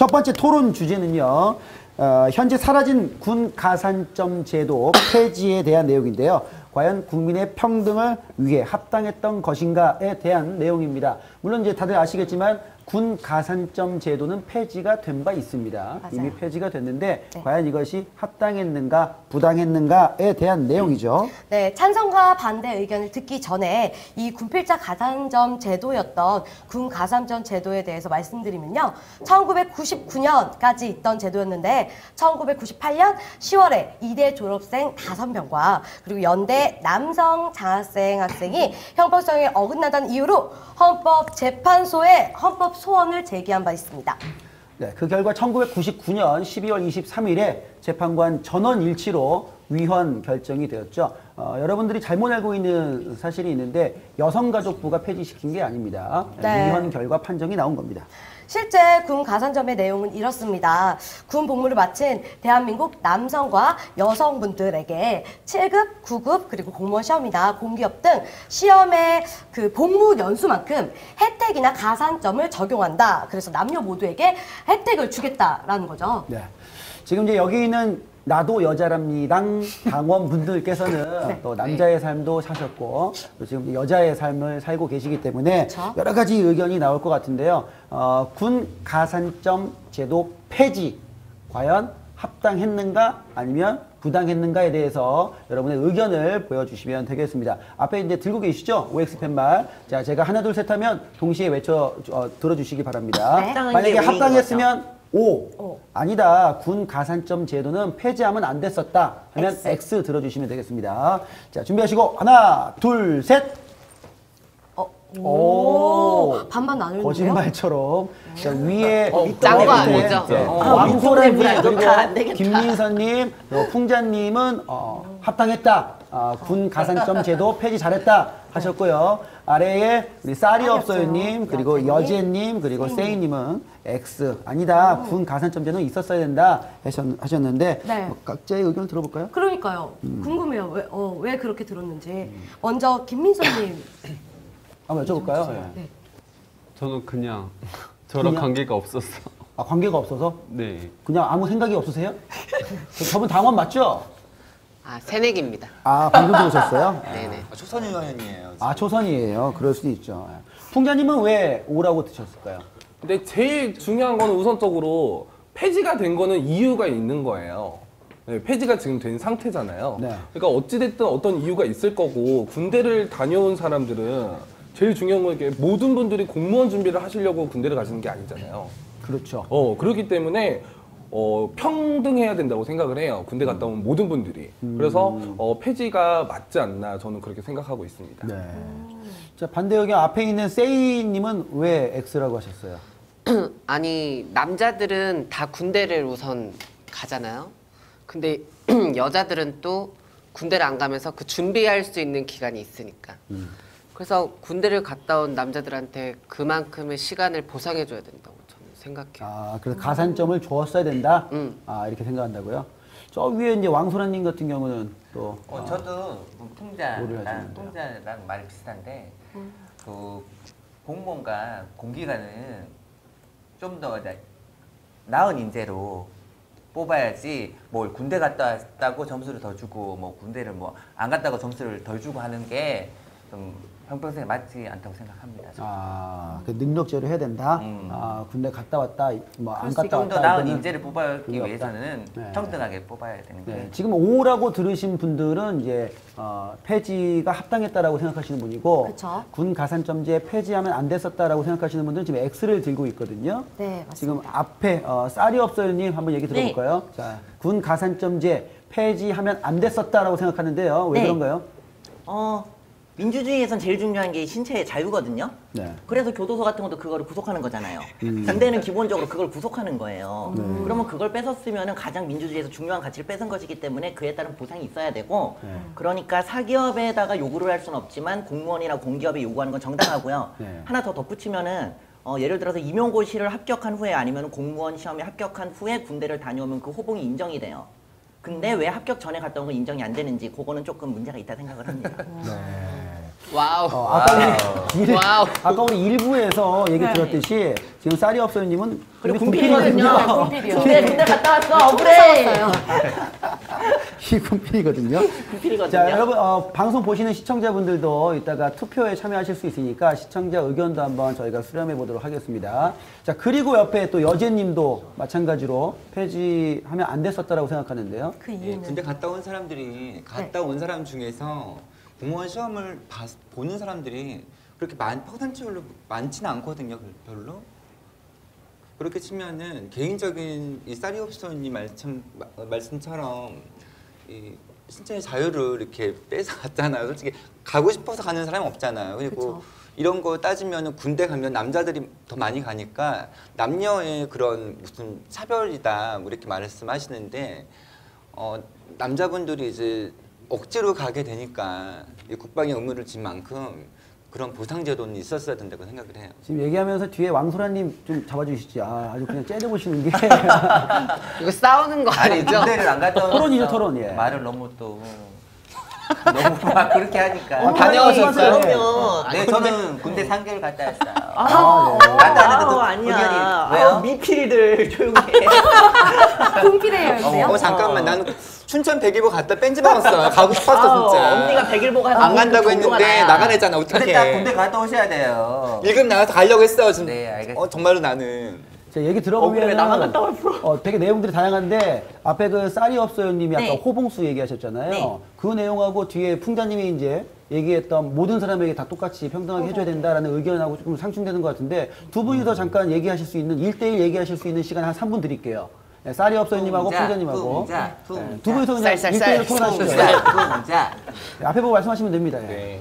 첫 번째 토론 주제는요. 어, 현재 사라진 군 가산점 제도 폐지에 대한 내용인데요. 과연 국민의 평등을 위해 합당했던 것인가에 대한 내용입니다. 물론 이제 다들 아시겠지만 군 가산점 제도는 폐지가 된 바 있습니다. 이미 폐지가 됐는데 네. 과연 이것이 합당했는가 부당했는가에 대한 내용이죠. 네, 찬성과 반대 의견을 듣기 전에 이 군필자 가산점 제도였던 군 가산점 제도에 대해서 말씀드리면요. 1999년까지 있던 제도였는데 1998년 10월에 이대 졸업생 5명과 그리고 연대 남성 장학생 학생이 형법성에 어긋나다는 이유로 헌법재판소에 헌법 소원을 제기한 바 있습니다. 네, 그 결과 1999년 12월 23일에 재판관 전원 일치로 위헌 결정이 되었죠. 어, 여러분들이 잘못 알고 있는 사실이 있는데 여성가족부가 폐지시킨 게 아닙니다. 네. 위헌 결과 판정이 나온 겁니다. 실제 군 가산점의 내용은 이렇습니다. 군 복무를 마친 대한민국 남성과 여성분들에게 7급, 9급, 그리고 공무원 시험이나 공기업 등 시험의 그 복무 연수만큼 혜택이나 가산점을 적용한다. 그래서 남녀 모두에게 혜택을 주겠다라는 거죠. 네. 지금 이제 여기 있는 나도 여자랍니당 당원 분들께서는 네. 또 남자의 삶도 사셨고 또 지금 여자의 삶을 살고 계시기 때문에 그쵸. 여러 가지 의견이 나올 것 같은데요. 어, 군 가산점 제도 폐지 과연 합당했는가 아니면 부당했는가에 대해서 여러분의 의견을 보여주시면 되겠습니다. 앞에 이제 들고 계시죠? OX 펜말. 자, 제가 하나, 둘, 셋 하면 동시에 외쳐, 어, 들어주시기 바랍니다. 네. 만약에 합당했으면 오. 아니다. 군 가산점 제도는 폐지하면 안 됐었다. 하면 X. X, 들어주시면 되겠습니다. 자, 준비하시고 하나, 둘, 셋. 어, 오. 오, 반반 나누는데요? 거짓말처럼 자, 위에 어, 밑에 짠거 밑에 아니죠? 예. 어. 왕소라님 밑에 그리고. 김민선님 그리고 풍자님은 어, 합당했다. 아, 군 가산점 제도 폐지 잘했다 하셨고요. 아래에 우리 쌀이 없어요님 없어요. 그리고 여제님, 그리고 세이님은 X 아니다. 군 가산점 제도는 있었어야 된다 하셨, 하셨 는데 네. 뭐 각자의 의견을 들어볼까요? 그러니까요. 음. 궁금해요. 왜, 어, 왜 그렇게 들었는지. 먼저 김민선님. 한번 여쭤볼까요? 예. 네. 저는 그냥 저랑 그냥? 관계가 없었어. 아, 관계가 없어서 네. 그냥 아무 생각이 없으세요? 저분 당원 맞죠? 아, 새내기입니다. 아, 방금 들으셨어요? 네네. 초선 의원이에요. 아, 초선이에요. 그럴 수도 있죠. 예. 풍자님은 왜 오라고 드셨을까요? 근데 제일 중요한 거는 우선적으로 폐지가 된 거는 이유가 있는 거예요. 네, 폐지가 지금 된 상태잖아요. 네. 그러니까 어찌됐든 어떤 이유가 있을 거고 군대를 다녀온 사람들은 제일 중요한 건 이게 모든 분들이 공무원 준비를 하시려고 군대를 가시는 게 아니잖아요. 그렇죠. 어 그렇기 때문에 어, 평등해야 된다고 생각을 해요. 군대 갔다 온 모든 분들이. 그래서 어, 폐지가 맞지 않나 저는 그렇게 생각하고 있습니다. 네. 자, 반대 의견 앞에 있는 세이님은 왜 X라고 하셨어요? 아니, 남자들은 다 군대를 우선 가잖아요. 근데 여자들은 또 군대를 안 가면서 그 준비할 수 있는 기간이 있으니까. 그래서 군대를 갔다 온 남자들한테 그만큼의 시간을 보상해 줘야 된다고 저는 생각해요. 아, 그래서 가산점을 주었어야 된다? 음. 아, 이렇게 생각한다고요? 저 위에 이제 왕소라님 같은 경우는 또. 어, 어, 저도 풍자랑 하시는데요? 풍자랑 말이 비슷한데 그 공무원과 공기관은 좀 더 나은 인재로 뽑아야지 뭘 군대 갔다 왔다고 점수를 더 주고 뭐 군대를 뭐 안 갔다고 점수를 덜 주고 하는 게 좀 형평성에 맞지 않다고 생각합니다. 저는. 아, 그 능력제로 해야 된다? 음. 아, 군대 갔다 왔다, 뭐 안 갔다 좀더 왔다. 나은 인재를 뽑아기. 위해서는 네. 평등하게 뽑아야 되는 게 네, 지금 O라고 들으신 분들은 이제 어, 폐지가 합당했다라고 생각하시는 분이고 그쵸. 군 가산점제 폐지하면 안 됐었다라고 생각하시는 분들은 지금 X를 들고 있거든요. 네, 맞습니다. 지금 앞에 어, 쌀이 없어요님 한번 얘기 들어볼까요? 자, 군 가산점제 폐지하면 안 됐었다라고 생각하는데요. 왜 네. 그런가요? 어, 민주주의에선 제일 중요한 게 신체의 자유거든요. 네. 그래서 교도소 같은 것도 그거를 구속하는 거잖아요. 군대는 기본적으로 그걸 구속하는 거예요. 그러면 그걸 뺏었으면 가장 민주주의에서 중요한 가치를 뺏은 것이기 때문에 그에 따른 보상이 있어야 되고 그러니까 사기업에다가 요구를 할 수는 없지만 공무원이나 공기업이 요구하는 건 정당하고요. 네. 하나 더 덧붙이면은 어, 예를 들어서 임용고시를 합격한 후에 아니면 공무원 시험에 합격한 후에 군대를 다녀오면 그 호봉이 인정이 돼요. 근데 왜 합격 전에 온건 인정이 안 되는지 그거는 조금 문제가 있다 생각을 합니다. 네. 와우. 어, 아까 우리 일, 와우. 아까 우리 일부에서 얘기 네. 들었듯이 지금 쌀이 없어요님은 그리고 군필이거든요. 네, 군필이요. 군대 군대 갔다 왔어. 억울해. 이 군필이거든요. 군필이거든요. 자, 여러분 어, 방송 보시는 시청자분들도 이따가 투표에 참여하실 수 있으니까 시청자 의견도 한번 저희가 수렴해 보도록 하겠습니다. 자, 그리고 옆에 또 여제님도 마찬가지로 폐지하면 안 됐었다라고 생각하는데요. 그 예, 이유는 군대 갔다 온 사람들이 갔다 온 사람 중에서 공무원 시험을 봐- 보는 사람들이 그렇게 많 퍼센트별로 많지는 않거든요, 그- 별로. 그렇게 치면은 개인적인 이 쌀이 없어님 말씀 마- 말씀처럼 이 신체의 자유를 이렇게 뺏어 갔잖아요. 솔직히 가고 싶어서 가는 사람은 없잖아요. 그리고 그쵸. 이런 거 따지면 군대 가면 남자들이 더 많이 가니까 남녀의 그런 무슨 차별이다 뭐 이렇게 말씀하시는데 어, 남자분들이 이제 억지로 가게 되니까 이 국방의 의무를 진 만큼 그런 보상 제도는 있었어야 된다고 생각을 해요. 지금 얘기하면서 뒤에 왕소라님 좀 잡아주시지. 아, 아주 그냥 째려보시는 게. 이거 싸우는 거 아니 아니죠? 군대를 안 갔다 온 토론이죠, 토론, 예. 말을 너무 또 너무 막 그렇게 하니까 어, 다녀오셨어요? 그러면. 네 저는 군대 3개월 갔다 왔어요 아, 갔다 왔는데도 아, 아니야. 의견이 왜요? 아, 미필들 조용히 해. 군필이에요. 어, 잠깐만 나는 춘천 백일보 갔다 뺀지 먹었어. 가고 싶었어 아우, 진짜. 언니가 백일보 가서 안 간다고 그 했는데 나야. 나가래잖아 근데 딱. 군대 갔다 오셔야 돼요 1급 나가서 가려고 했어. 지금. 네, 알겠습니다. 어, 정말로 나는. 자, 얘기 어, 들어보면 그래, 나만 갔다 와, 프로. 어, 되게 내용들이 다양한데 앞에 그 쌀이 없어요님이 아까 네. 호봉수 얘기하셨잖아요. 네. 그 내용하고 뒤에 풍자님이 이제 얘기했던 모든 사람에게 다 똑같이 평등하게 해줘야 된다라는 의견하고 조금 상충되는 것 같은데 두 분이서 잠깐 얘기하실 수 있는 일대일 얘기하실 수 있는 시간 한 3분 드릴게요. 네, 쌀이 없어요님하고 풍자, 풍자님하고 풍자, 네. 두 분이서 그냥 쌀쌀쌀, 1대1 토론하시죠. 군자 네, 앞에 보고 말씀하시면 됩니다. 예. 네.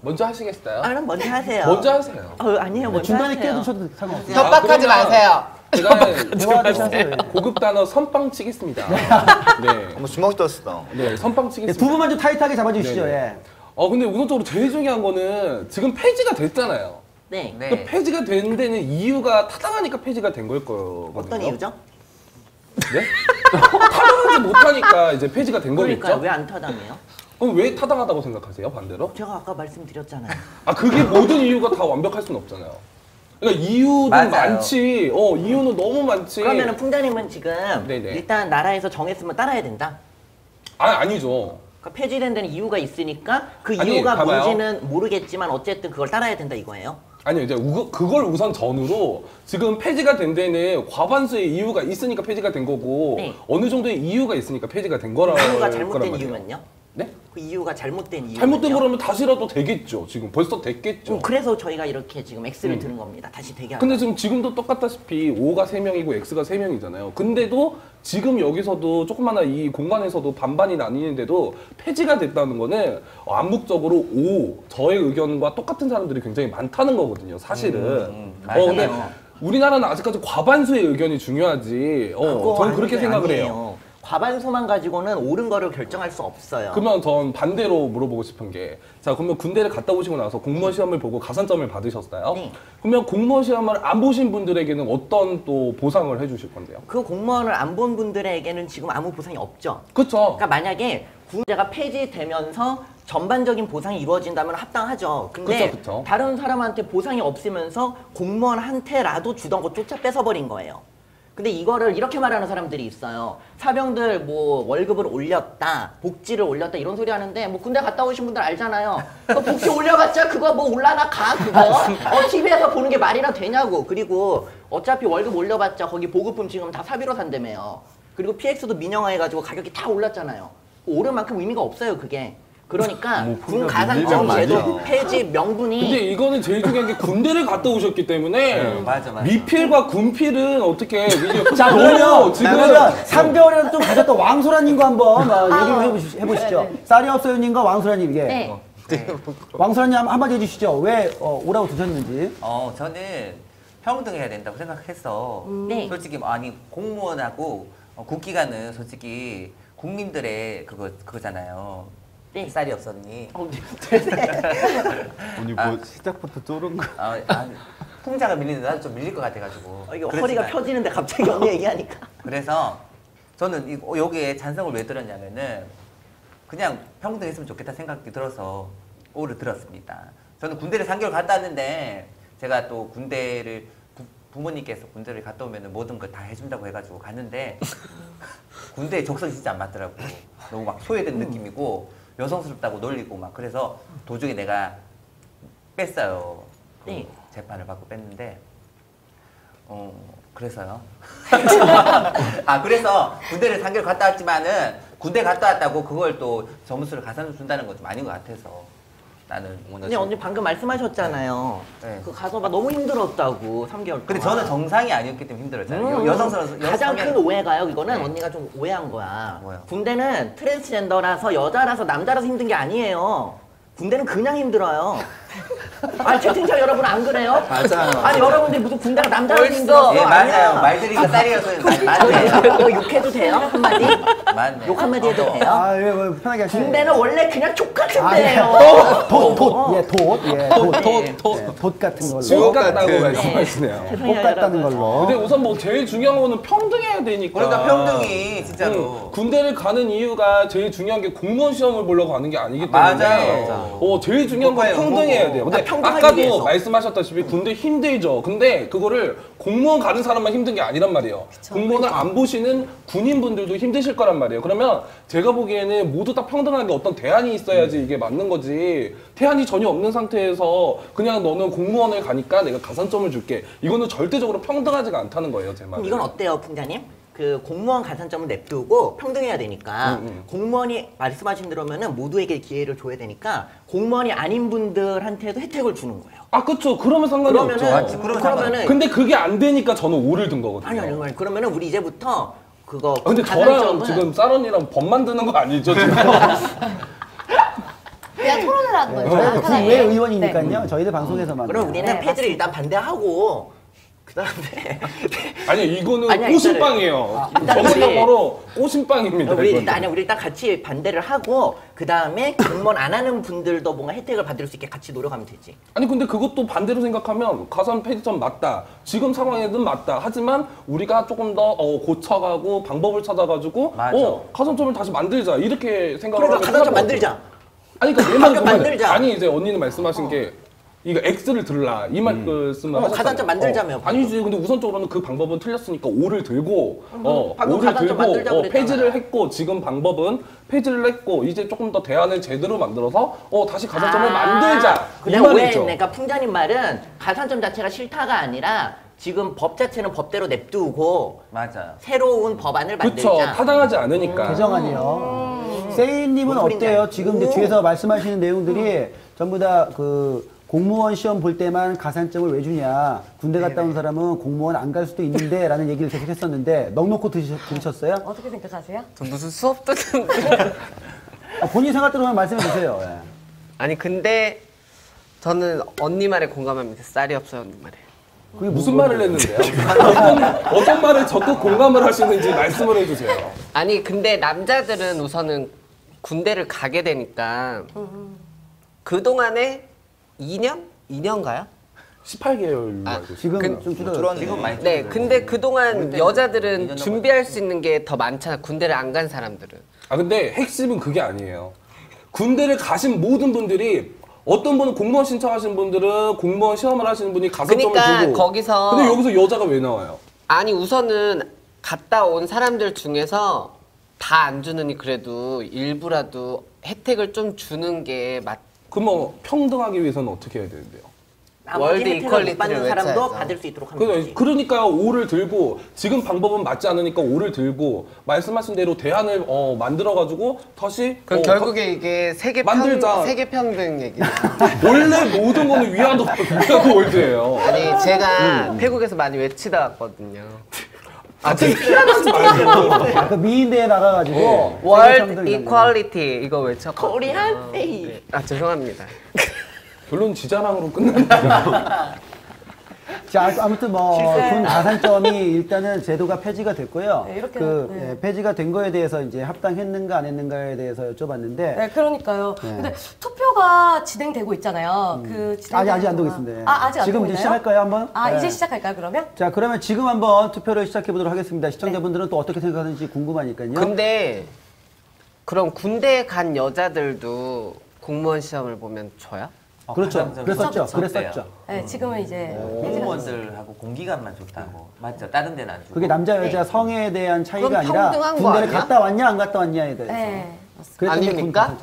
먼저 하시겠어요? 아, 그럼 먼저 하세요. 먼저 하세요. 어, 아니에요, 먼저 중간에. 끼어드셔도 상관없어요. 협박하지 그러면 마세요. 제가. 고급 단어 선빵 치겠습니다. 네. 어머 주먹 떴어. 네, 선빵 예, 치겠습니다. 두 분만 좀 타이트하게 잡아주시죠. 네네. 예. 어, 근데 우선적으로 제일 중요한 거는 지금 폐지가 됐잖아요. 네. 네그 폐지가 된 데는 이유가 타당하니까 폐지가 된 걸 거거든요. 어떤 이유죠? 네? 타당하지 못하니까 이제 폐지가 된 그러니까 거겠죠? 왜안 타당해요? 그럼 왜 타당하다고 생각하세요, 반대로? 제가 아까 말씀드렸잖아요. 아, 그게 모든 이유가 다 완벽할 수는 없잖아요. 그러니까 이유는 맞아요. 많지. 어, 이유는 너무 많지. 그러면은 풍자님은 지금 네네. 일단 나라에서 정했으면 따라야 된다. 아, 아니죠. 그러니까 폐지된 데는 이유가 있으니까 그 아니, 이유가 봐봐요. 뭔지는 모르겠지만 어쨌든 그걸 따라야 된다 이거예요. 아니요, 이제 우- 그걸 우선 전후로 지금 폐지가 된 데는 과반수의 이유가 있으니까 폐지가 된 거고 네. 어느 정도의 이유가 있으니까 폐지가 된 거라. 이유가 잘못된 말이에요. 이유면요? 네? 그 이유가 잘못된 이유. 잘못된 거라면 다시라도 되겠죠. 지금 벌써 됐겠죠. 음, 그래서 저희가 이렇게 지금 X를 음. 드는 겁니다. 다시 되게 하는. 근데 지금 지금도 똑같다시피 O가 3명이고 X가 3명이잖아요. 근데도 지금 여기서도 조그마한 이 공간에서도 반반이 나뉘는데도 폐지가 됐다는 거는 암묵적으로 O, 저의 의견과 똑같은 사람들이 굉장히 많다는 거거든요. 사실은. 음, 음, 어, 근데. 우리나라는 아직까지 과반수의 의견이 중요하지. 어, 저는 그렇게. 생각을 해요. 아니에요. 과반 수만 가지고는 옳은 거를 결정할 수 없어요. 그러면 전 반대로 물어보고 싶은 게, 자, 그러면 군대를 갔다 오시고 나서 공무원 시험을 보고 가산점을 받으셨어요? 네. 그러면 공무원 시험을 안 보신 분들에게는 어떤 또 보상을 해주실 건데요? 그 공무원을 안 본 분들에게는 지금 아무 보상이 없죠. 그쵸? 그러니까 만약에 군대가 폐지되면서 전반적인 보상이 이루어진다면 합당하죠. 근데 그쵸, 그쵸. 다른 사람한테 보상이 없으면서 공무원한테라도 주던 거 쫓아 뺏어버린 거예요. 근데 이거를 이렇게 말하는 사람들이 있어요. 사병들 뭐 월급을 올렸다, 복지를 올렸다 이런 소리 하는데 뭐 군대 갔다 오신 분들 알잖아요. 그 복지 올려봤자 그거 뭐 올라나 가 그거. 어 TV에서 보는 게 말이나 되냐고. 그리고 어차피 월급 올려봤자 거기 보급품 지금 다 사비로 산다며요. 그리고 PX도 민영화해가지고 가격이 다 올랐잖아요. 오른 만큼 의미가 없어요 그게. 그러니까 군 가산점 제도 폐지 명분이 근데 이거는 제일 중요한 게 군대를 갔다 오셨기 때문에 네, 맞아, 맞아. 미필과 군필은 어떻게 자, 그러면, 지금 그러면 3개월이라도 좀 가졌던 왕소라님과 한번 어, 얘기를 아, 해보시, 해보시죠. 네, 네. 쌀이 없어요님과 왕소라님, 예. 네. 왕소라님 한- 한마디 해주시죠. 왜 어, 오라고 두셨는지. 어 저는 평등해야 된다고 생각했어 네. 솔직히 뭐 아니 공무원하고 어, 국기관은 솔직히 국민들의 그거 그거잖아요 네. 쌀이 없었니 어, 네. 언니 뭐 시작부터 쪼른 거. 아, 아, 풍자가 밀리는데 나도 좀 밀릴 것 같아가지고 어, 이거 그렇지만. 허리가 펴지는데 갑자기 언니 얘기하니까 그래서 저는 이, 어, 여기에 찬성을 왜 들었냐면은 그냥 평등했으면 좋겠다 생각이 들어서 오를 들었습니다. 저는 군대를 3개월 갔다 왔는데 제가 또 군대를 부, 부모님께서 군대를 갔다 오면 모든 걸 다 해준다고 해가지고 갔는데 군대의 적성이 진짜 안 맞더라고. 너무 막 소외된 느낌이고 여성스럽다고 놀리고 막 그래서 도중에 내가 뺐어요. 그 네. 재판을 받고 뺐는데 어 그래서요. 아 그래서 군대를 3개월 갔다 왔지만은 군대 갔다 왔다고 그걸 또 점수를 가산 준다는 건 좀 아닌 것 같아서 나는 근데 언니 방금 말씀하셨잖아요. 네. 그 가서 막 너무 힘들었다고 3개월 동안. 근데 저는 정상이 아니었기 때문에 힘들었잖아요. 음, 여성스러워서 가장 큰 오해가요. 이거는 네. 언니가 좀 오해한 거야. 뭐요? 군대는 트랜스젠더라서 여자라서 남자라서 힘든 게 아니에요. 군대는 그냥 힘들어요. 아니 채팅창 여러분 안 그래요? 맞아요. 아니 여러분들 무슨 군대가. 힘들어? 예 맞아요. 말들이가 딸이어서 맞네. 이거 욕해도 돼요? 한마디? 맞네. 욕 한마디 해도 돼요? 아, 예, 뭐 편하게 하시면 군대는 원래 그냥 족 같은 아, 예. 데예요. 돛, 돛, 예, 돛, 예, 돛, 네. 돛, 예, 돛 같은 걸로. 지옥 같다고. 말씀하시네요. 돛 같다는 걸로. 근데 우선 뭐 제일 중요한 거는 평등해야 되니까. 그러니까 평등이 진짜로 응, 군대를 가는 이유가 제일 중요한 게 공무원 시험을 보려고 가는 게 아니기 때문에 맞아요. 어, 제일 중요한 건 그거예요, 평등 해야. 돼요. 근데 아, 아까도 위해서. 말씀하셨다시피 군대 힘들죠. 근데 그거를 공무원 가는 사람만 힘든 게 아니란 말이에요. 공무원을 안 보시는 군인분들도 힘드실 거란 말이에요. 그러면 제가 보기에는 모두 다 평등하게 어떤 대안이 있어야지 이게 맞는 거지. 대안이 전혀 없는 상태에서 그냥 너는 공무원을 가니까 내가 가산점을 줄게. 이거는 절대적으로 평등하지가 않다는 거예요, 제 말은. 이건 어때요, 풍자님? 그 공무원 가산점을 냅두고 평등해야 되니까 음, 음. 공무원이 말씀하신 대로면은 모두에게 기회를 줘야 되니까 공무원이 아닌 분들한테도 혜택을 주는 거예요. 아, 그쵸. 그러면 상관이 없죠. 그러면은 맞지, 그러면 그러면은 근데 그게 안 되니까 저는 오를 든 거거든요. 아니 아니 아니 그러면은 우리 이제부터 그거 아, 근데 저랑 지금 사런이랑 법 만드는 거 아니죠, 지금? 그냥 토론을 하는 거예요. 편하게. 국외 의원이니까요. 저희들 방송에서만. 그럼 우리는 네, 폐지를 일단 반대하고 그다음에 아니, 이거는 아니야, 꼬심빵이에요. 일단은 전문용어로 꼬심빵입니다. 우리 이거는. 일단 아니 우리 일단 같이 반대를 하고 그 다음에 공무원 안 하는 분들도 뭔가 혜택을 받을 수 있게 같이 노력하면 되지. 아니 근데 그것도 반대로 생각하면 가산 폐지점 맞다. 지금 상황에는 맞다. 하지만 우리가 조금 더 어, 고쳐가고 방법을 찾아가지고 맞아. 어, 가산점을 다시 만들자 이렇게 생각을 그러니까 하면 가산점 만들자. 아니 그러니까 내 말은 그거예요. 만들자. 아니 이제 언니는 말씀하신 게 이거 X를 들라 이 말씀을 어, 하셨잖아요. 가산점 만들자며, 어, 아니지 근데 우선적으로는 그 방법은 틀렸으니까 O를 들고 어 방금 O를 가산점 들고 만들자고 어. 폐지를 했고 지금 방법은 폐지를 했고 이제 조금 더 대안을 제대로 만들어서 어 다시 가산점을 만들자 이 내가 말이죠. 그러니까 풍자님 말은 가산점 자체가 싫다가 아니라 지금 법 자체는 법대로 냅두고 맞아요. 새로운 법안을 그쵸 만들자. 타당하지 않으니까 개정안이요. 세이님은 뭔 소린지 어때요? 지금 이제 뒤에서 말씀하시는 내용들이 전부 다 그 공무원 시험 볼 때만 가산점을 왜 주냐? 군대 갔다 온 사람은 공무원 안 갈 수도 있는데 라는 얘기를 계속 했었는데 넉넉히 들으셨, 들으셨 어요? 어떻게 생각하세요? 저 무슨 수업 듣는데. 아, 본인 생각대로만 말씀해 주세요. 예. 아니 근데 저는 언니 말에 공감합니다. 쌀이 없어요 언니 말에. 그게 무슨 뭐- 말을 했는데요? 어떤, 어떤 말에 적극 공감을 하시는지 말씀을 해주세요. 아니 근데 남자들은 우선은 군대를 가게 되니까 그 동안에 2년? 2년가요? 18개월 아. 지금 그- 좀 줄어. 줄었네. 지금 많이 네. 근데 그 동안 때는 여자들은 2년 준비할 수 있는 게 더 많잖아. 군대를 안 간 사람들은. 아 근데 핵심은 그게 아니에요. 군대를 가신 모든 분들이 어떤 분은 공무원 신청하시는 분들은 공무원 시험을 하시는 분이 가산점을 그러니까 주고 거기서- 근데 여기서 여자가 왜 나와요? 아니 우선은 갔다 온 사람들 중에서 다 안 주느니 그래도 일부라도 혜택을 좀 주는 게 맞. 그럼 뭐 평등하기 위해서는 어떻게 해야 되는데요? 월드 이퀄리티를 받는 사람도 외쳐야죠. 받을 수 있도록 하면 그, 되지. 그러니까 오를 들고 지금 방법은 맞지 않으니까 오를 들고 말씀하신 대로 대안을 어, 만들어 가지고 다시 그럼 어, 결국에 이게 세계 만들자. 평 세계 평등 얘기. 원래 모든 거는 위안도 위안도 월드예요. 아니 제가 태국에서 많이 외치다 왔거든요. 아, 지금 피하지 말고. 아, 그 미인대에 나가가지고 네. 월드 거. 이퀄리티 이거 외쳤거든요. 코리안 페이. 아 죄송합니다. 결론 지자랑으로 끝난다. 자, 아무튼 뭐군 가산점이 일단은 제도가 폐지가 됐고요. 네, 이렇게, 그 네. 예, 폐지가 된 거에 대해서 이제 합당했는가 안 했는가에 대해서 여쭤봤는데 네, 그러니까요. 네. 근데 투표가 진행되고 있잖아요. 그 진행되는 아직 아직 안 되고 있습니다. 아, 아직 안 지금 되고 이제? 시작할까요 한번? 아, 네. 이제 시작할까요, 그러면? 자, 그러면 지금 한번 투표를 시작해 보도록 하겠습니다. 시청자분들은 또 어떻게 생각하는지 궁금하니까요. 근데 그럼 군대 간 여자들도 공무원 시험을 보면 줘요? 어, 그렇죠. 그랬었죠. 그랬었죠. 네, 지금은 이제 폐지가 공무원들하고 공기관만 좋다고 맞죠? 다른 데는 안 주고. 그게 남자 여자 네. 성에 대한 차이가 아니라 군대를? 갔다 왔냐 안 갔다 왔냐에 대해서. 네. 아닙니까?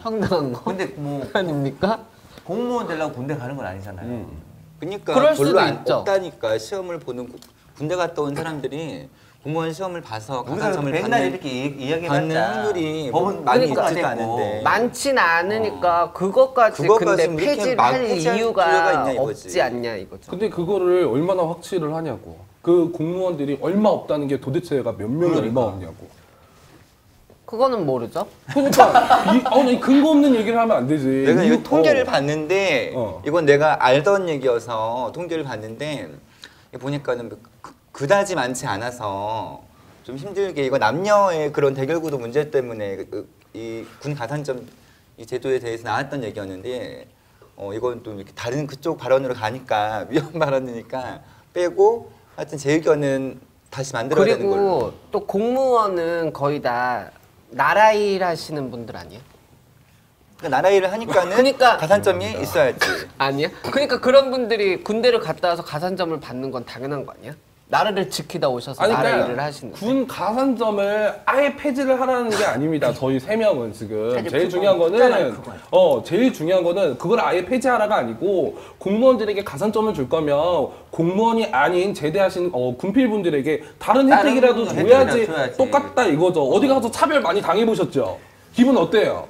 평등한 거 근데 뭐 아닙니까? 공무원 되려고 군대 가는 건 아니잖아요. 그러니까 그럴 별로 수도 안 있죠. 없다니까 시험을 보는 구- 군대 갔다 온 사람들이 공무원 시험을 봐서 가산점을 맨날 받는 이렇게 이- 이야기해봤자 받는 확률이 법은 많이 그러니까 됐고. 않은데 많진 않으니까 그것까지 그것까지 근데 이렇게 폐지를 막할 이유가. 없지 않냐 이거죠. 근데 그거를 얼마나 확실을 하냐고. 그 공무원들이 얼마 없다는 게 도대체가 몇 명이 얼마 없냐고. 그거는 모르죠. 그러니까 이, 아니 근거 없는 얘기를 하면 안 되지. 내가 이거 통계를 어. 봤는데 어. 이건 내가 알던 얘기여서 통계를 봤는데 보니까는 그- 그다지 많지 않아서 좀 힘들게 이거 남녀의 그런 대결 구도 문제 때문에 이 군 가산점 이 제도에 대해서 나왔던 얘기였는데 어 이건 또 이렇게 다른 그쪽 발언으로 가니까 위험 발언이니까 빼고 하여튼 제 의견은 다시 만들어야 되는 걸로. 그리고 또 공무원은 거의 다 나라 일 하시는 분들 아니에요? 그러니까 나라 일을 하니까는 그러니까- 가산점이 있어야지. 아니야? 그러니까 그런 분들이 군대를 갔다 와서 가산점을 받는 건 당연한 거 아니야? 나라를 지키다 오셔서 아니, 나라 그러니까 일을 하시는. 군 가산점을 아예 폐지를 하라는 게 아닙니다. 저희 세 명은 지금 제일 중요한 있잖아요, 거는 그거. 어 제일 중요한 거는 그걸 아예 폐지하라가 아니고 공무원들에게 가산점을 줄 거면 공무원이 아닌 제대하신 어, 군필분들에게 다른 다른 혜택이라도 줘야지 줘야지. 똑같다 이거죠. 어디 가서 차별 많이 당해 보셨죠? 기분 어때요?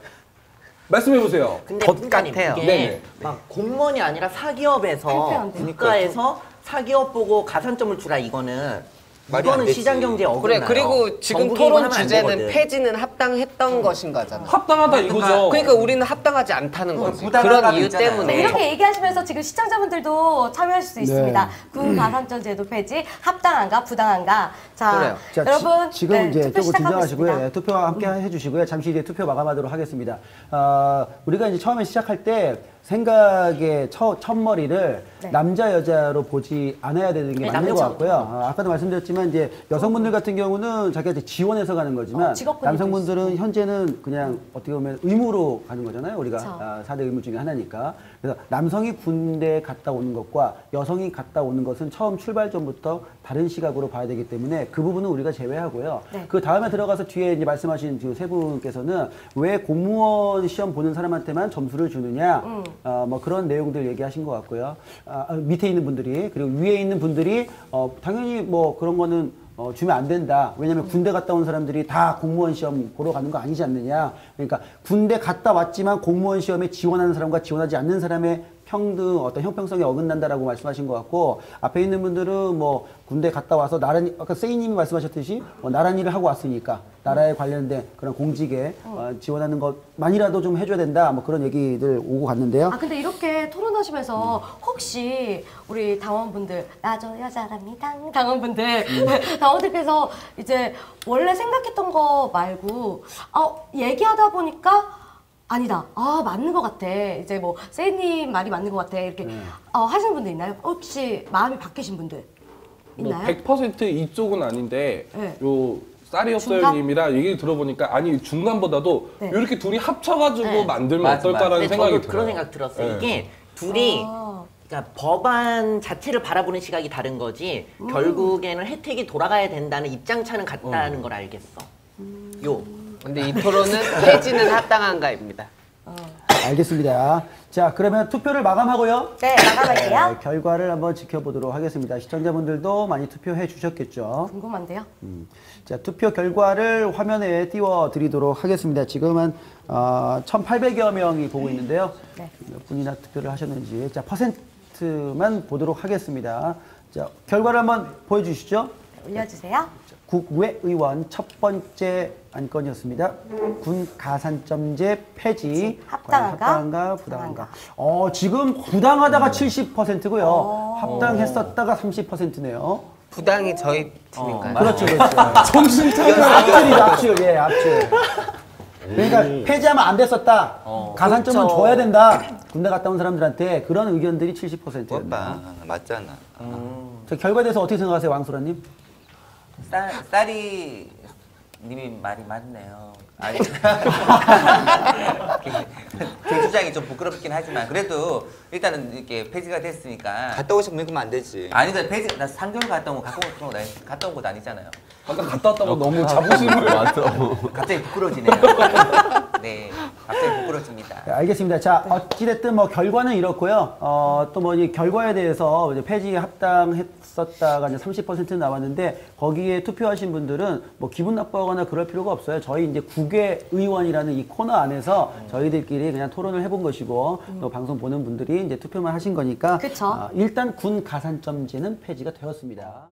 말씀해 보세요. 근데 것 팀장님 같아요. 이게 네네. 막 공무원이 아니라 사기업에서. 국가에서 사기업 보고 가산점을 주라 이거는 이거는. 시장 경제에 그래 어긋나요. 그리고 지금 토론 주제는. 폐지는 합당했던 것인 거잖아. 합당하다 이거죠. 그러니까 우리는 합당하지 않다는 거지. 부당한 그런 이유 있잖아요. 때문에. 이렇게 얘기하시면서 지금 시청자분들도 참여하실 수 있습니다. 네. 군 가산점 제도 폐지 합당한가 부당한가. 자. 자, 여러분 지, 금 네, 이제 투표 긴장하시고요. 예, 투표와 함께 해주시고요. 잠시 뒤에 투표 마감하도록 하겠습니다. 어, 우리가 이제 처음에 시작할 때 생각의 첫, 첫머리를 네. 남자 여자로 보지 않아야 되는 게 네, 맞는 것 같고요. 어, 아까도 말씀드렸지만 이제 여성분들 같은 경우는 자기가 지원해서 가는 거지만 어, 남성분들은 현재는 그냥 어떻게 보면 의무로 가는 거잖아요. 우리가. 아, 4대 의무 중에 하나니까. 그래서 남성이 군대 갔다 오는 것과 여성이 갔다 오는 것은 처음 출발점부터 다른 시각으로 봐야 되기 때문에 그 부분은 우리가 제외하고요. 네. 그 다음에 들어가서 뒤에 이제 말씀하신 지금 세 분께서는 왜 공무원 시험 보는 사람한테만 점수를 주느냐, 음. 어, 뭐 그런 내용들 얘기하신 것 같고요. 아, 아, 밑에 있는 분들이 그리고 위에 있는 분들이 어, 당연히 뭐 그런 거는 어, 주면 안 된다. 왜냐하면 군대 갔다 온 사람들이 다 공무원 시험 보러 가는 거 아니지 않느냐. 그러니까 군대 갔다 왔지만 공무원 시험에 지원하는 사람과 지원하지 않는 사람의 평등 어떤 형평성이 어긋난다라고 말씀하신 것 같고 앞에 있는 분들은 뭐 군대 갔다 와서 나란 아까 세이님이 말씀하셨듯이 뭐 나란 일을 하고 왔으니까 나라에 관련된 그런 공직에 어, 지원하는 것만이라도 좀 해줘야 된다. 뭐 그런 얘기들 오고 갔는데요. 아 근데 이렇게 토론하시면서 혹시 우리 당원분들 나저 여자랍니다 당원분들 당원들께서 이제 원래 생각했던 거 말고 어 얘기하다 보니까 아니다 아 맞는 것 같아 이제 뭐 세이님 말이 맞는 것 같아 이렇게 어, 하시는 분들 있나요? 혹시 마음이 바뀌신 분들 뭐 있나요? 100% 이쪽은 아닌데 네. 요 쌀이었어요님이라 얘기 들어보니까 아니 중간보다도 네. 이렇게 둘이 합쳐가지고 네. 만들면 맞아, 어떨까라는 근데 생각이 저도 들어요. 그런 생각 들었어요. 네. 이게 둘이 아. 그러니까 법안 자체를 바라보는 시각이 다른 거지 결국에는 혜택이 돌아가야 된다는 입장차는 같다는 걸 알겠어. 요 근데 이 토론은 폐지는 합당한가입니다. 알겠습니다. 자 그러면 투표를 마감하고요. 네 마감할게요. 네, 결과를 한번 지켜보도록 하겠습니다. 시청자분들도 많이 투표해 주셨겠죠. 궁금한데요. 음. 자, 투표 결과를 화면에 띄워 드리도록 하겠습니다. 지금은 어, 1,800여 명이 보고 있는데요. 네. 몇 분이나 투표를 하셨는지. 자, 퍼센트만 보도록 하겠습니다. 자, 결과를 한번 보여주시죠. 올려주세요. 국외의원 첫 번째 안건이었습니다. 군 가산점제 폐지. 합당한가? 합당한가? 부당한가? 어, 지금 부당하다가 70%고요. 어. 합당했었다가 30%네요. 부당이 저희 팀인가요? 그렇죠, 그렇죠. 정신 차려. 앞줄이죠, 앞줄. 예, 앞줄. 그러니까 폐지하면 안 됐었다. 가산점은 그렇죠. 줘야 된다. 군대 갔다 온 사람들한테 그런 의견들이 70%였네요. 오빠 맞잖아. 저 결과에 대해서 어떻게 생각하세요, 왕수라님? 쌀, 쌀이 님이 말이 맞네요. 아니, 제 주장이 좀 부끄럽긴 하지만 그래도 일단은 이렇게 폐지가 됐으니까 갔다 오신 분이 그러면 안 되지. 아니다 폐지 나 3개월 갔다 온거 갖고 온 거, 갔다 온 것도 아니잖아요. 아까 갔다 왔다고 너무 자부심을 맞아. 갑자기 부끄러지네요. 네, 갑자기 부끄러집니다. 네, 알겠습니다. 자, 어찌됐든 뭐 결과는 이렇고요. 어, 또 뭐 이 결과에 대해서 이제 폐지에 합당했었다가 이제 30% 나왔는데 거기에 투표하신 분들은 뭐 기분 나빠하거나 그럴 필요가 없어요. 저희 이제 국외 의원이라는 이 코너 안에서 저희들끼리 그냥 토론을 해본 것이고 또 방송 보는 분들이 이제 투표만 하신 거니까 그쵸. 아, 일단 군 가산점제는 폐지가 되었습니다.